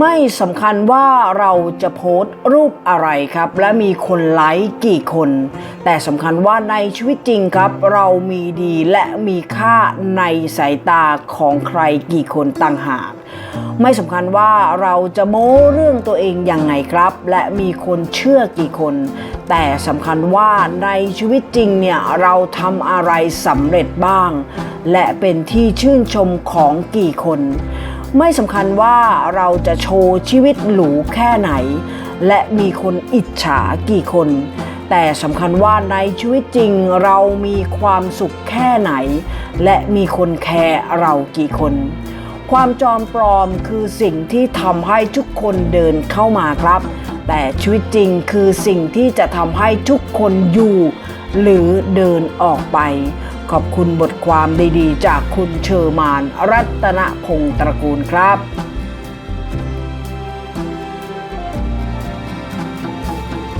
ไม่สำคัญว่าเราจะโพสต์รูปอะไรครับ และมีคนไลค์กี่คน แต่สำคัญว่าในชีวิตจริงครับ เรามีดีและมีค่าในสายตาของใครกี่คนต่างหาก ไม่สำคัญว่าเราจะโม้เรื่องตัวเองยังไงครับ และมีคนเชื่อกี่คน แต่สำคัญว่าในชีวิตจริงเนี่ยเราทำอะไรสำเร็จบ้าง และเป็นที่ชื่นชมของกี่คน ไม่สำคัญว่าเราจะโชว์ชีวิตหรูแค่ไหน และมีคนอิจฉากี่คน แต่สำคัญว่าในชีวิตจริงเรามีความสุขแค่ไหน และมีคนแคร์เรากี่คน ความจอมปลอมคือสิ่งที่ทำให้ทุกคนเดินเข้ามาครับ แต่ชีวิตจริงคือสิ่งที่จะทำให้ทุกคนอยู่ หรือเดินออกไป ขอบคุณบทความดีๆ จากคุณเชอร์มาน รัตนพงศ์ตระกูลครับ